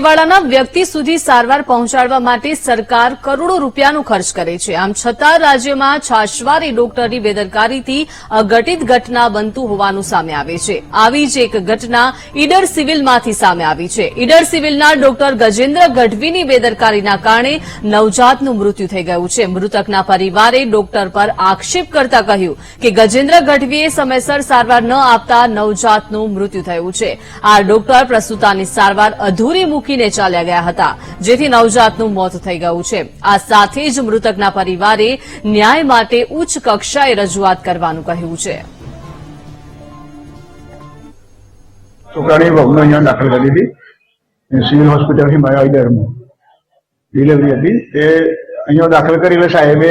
છેવાડાના વ્યક્તિ સુધી સારવાર પહોંચાડવા માટે સરકાર કરોડો રૂપિયાનો ખર્ચ કરે છે. આમ છતાં રાજ્યમાં છાશવારી ડોક્ટરની બેદરકારીથી અઘટિત ઘટના બનતું હોવાનું સામે આવે છે. આવી જ એક ઘટના ઈડર સિવિલમાંથી સામે આવી છે. ઈડર સિવિલના ડોક્ટર ગજેન્દ્ર ગઢવીની બેદરકારીના કારણે નવજાતનું મૃત્યુ થઈ ગયું છે. મૃતકના પરિવારે ડોક્ટર પર આક્ષેપ કરતા કહ્યું કે ગજેન્દ્ર ગઢવીએ સમયસર સારવાર ન આપતા નવજાતનું મૃત્યુ થયું છે. આ ડોક્ટર પ્રસૂતાની સારવાર અધૂરી મૂકીને ચાલ્યા ગયા હતા, જેથી નવજાતનું મોત થઈ ગયું છે. આ સાથે જ મૃતકના પરિવારે ન્યાય માટે ઉચ્ચ કક્ષાએ રજૂઆત કરવાનું કહ્યું છે. અહીંયા દાખલ કરી હતી સિવિલ હોસ્પિટલથી મારા ઈડરમાં. ડિલિવરી હતી. તે અહીંયા દાખલ કરી એટલે સાહેબે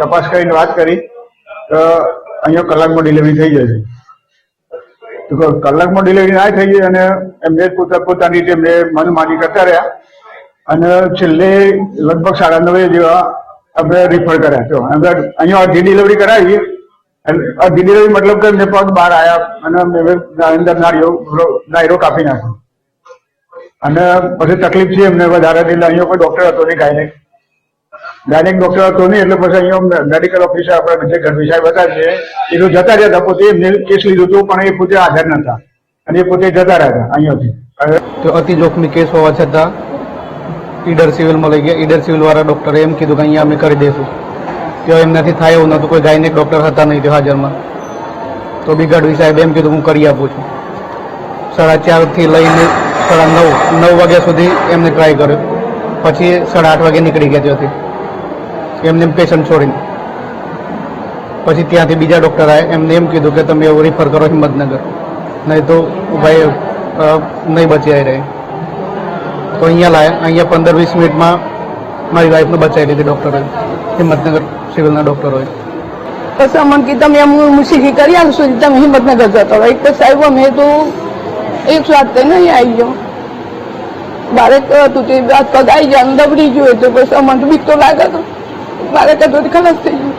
તપાસ કરીને વાત કરી તો અહીંયા કલાકમાં ડિલિવરી થઈ જશે કલાકમાં ડિલિવરી ના થઈ ગઈ અને એમને પોતા, પોતાની રીતે એમને મન માની કરતા રહ્યા અને છેલ્લે લગભગ સાડા નવે જેવા આપણે રિફર કર્યા. તો અહીંયા અડધી ડિલિવરી કરાવી. અડધી ડિલિવરી મતલબ કે એમને પગ બહાર આવ્યા અને અંદર નાળીઓ નાયરો કાપી નાખ્યો અને પછી તકલીફ છે એમને વધારે, એટલે અહીંયા કોઈ ડોક્ટર હતો નહીં, ગાયનેક. ગાયનેક ડોક્ટર હતો નહીં, એટલે પછી અહીંયા મેડિકલ ઓફિસર આપણે જે ગઢવી સાહેબ હતા છે એ તો જતા રહ્યા હતા, પોતે એમને કેસ લીધું હતો, પણ એ પોતે હાજર નતા અને એ પોતે જતા રહ્યા હતા, અહીંયાથી. તો અતિ જોખમી કેસ હોવા છતાં ઈડર સિવિલમાં લઈ ગયા. ઈડર સિવિલ વાળા ડોક્ટરે એમ કીધું કે અહીંયા અમે કરી દઈશું. તો એમનાથી થાય એવું નતું, કોઈ ગાયનેક ડોક્ટર હતા નહીં તે હાજરમાં. તો બી ગઢવી સાહેબ એમ કીધું હું કરી આપું છું. સાડા ચારથી લઈને સાડા નવ નવ વાગ્યા સુધી એમને ટ્રાય કર્યો. પછી સાડા આઠ વાગે નીકળી ગયા ત્યાંથી. એમને એમ પેશન્ટ છોડીને પછી ત્યાંથી બીજા ડૉક્ટર આવ્યા એમને એમ કીધું કે, તમે એવું રિફર કરો હિંમતનગર. નહીં તો ભાઈ નહીં બચી આવી રહી. તો અહીંયા લાયા. અહીંયા પંદર વીસ મિનિટમાં મારી વાઈફને બચાવી લીધી ડૉક્ટરોએ હિંમતનગર સિવિલના ડૉક્ટરોએ પછી અમને કે તમે એમ મુસીકી કરી આલશો તમે હિંમતનગર જતો એક તો સાહેબ અમે તો એક વાત તો નહીં આવી ગયો. હતું તે વાત પગ આવી જાય દબડી ગયું તો પછી અમને બીક તો લાગે તો. બાળક તો દૂધ ખલાસ થઈ ગયું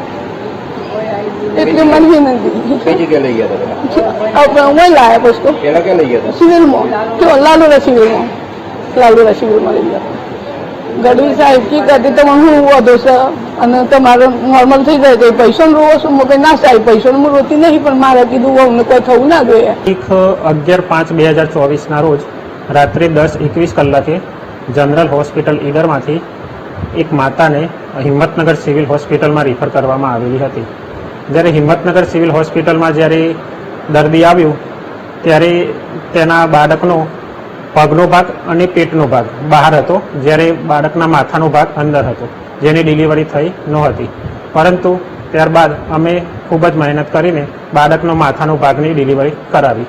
એટલે મને વિનંતી કઈ જગ્યાએ લઈ ગયા હતા આપણે હું લાયા પછી પેલા ક્યાં લઈ ગયા હતા? સિવિલમાં. તો લાલુરા સિવિલમાં. લાલુરા સિવિલમાં લઈ ગયા ગઢવી સાહેબ કી કરતી તમે હું વધુ છે. અને તમારો નોર્મલ થઈ જાય તો પૈસાનો રોવો છું? કઈ ના સાહેબ પૈસો હું રોતી નહીં પણ મારે કીધું અમને કોઈ થવું ના જોઈએ. એક અગિયાર પાંચ બે હજાર ચોવીસના રોજ રાત્રે દસ એકવીસ કલાકે જનરલ હોસ્પિટલ ઈડરમાંથી એક માતાને હિંમતનગર સિવિલ હોસ્પિટલમાં રિફર કરવામાં આવેલી હતી. જ્યારે હિંમતનગર સિવિલ હોસ્પિટલમાં જ્યારે દર્દી આવ્યું, ત્યારે તેના બાળકનો પગનો ભાગ અને પેટનો ભાગ બહાર હતો, જ્યારે બાળકના માથાનો ભાગ અંદર હતો, જેની ડિલિવરી થઈ નહોતી. પરંતુ ત્યારબાદ અમે ખૂબ જ મહેનત કરીને બાળકનો માથાનો ભાગની ડિલિવરી કરાવી.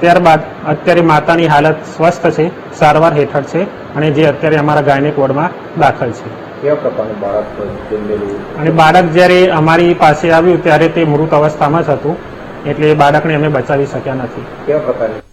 ત્યારબાદ અત્યારે માતાની હાલત સ્વસ્થ છે સારવાર હેઠળ છે અને જે અત્યારે અમારા ગાયનેક વોર્ડમાં દાખલ છે. કેવા પ્રકારનું બાળક અને બાળક જ્યારે અમારી પાસે આવ્યું ત્યારે તે મૃત અવસ્થામાં જ હતું એટલે એ બાળકને અમે બચાવી શક્યા નથી. કેવા પ્રકારની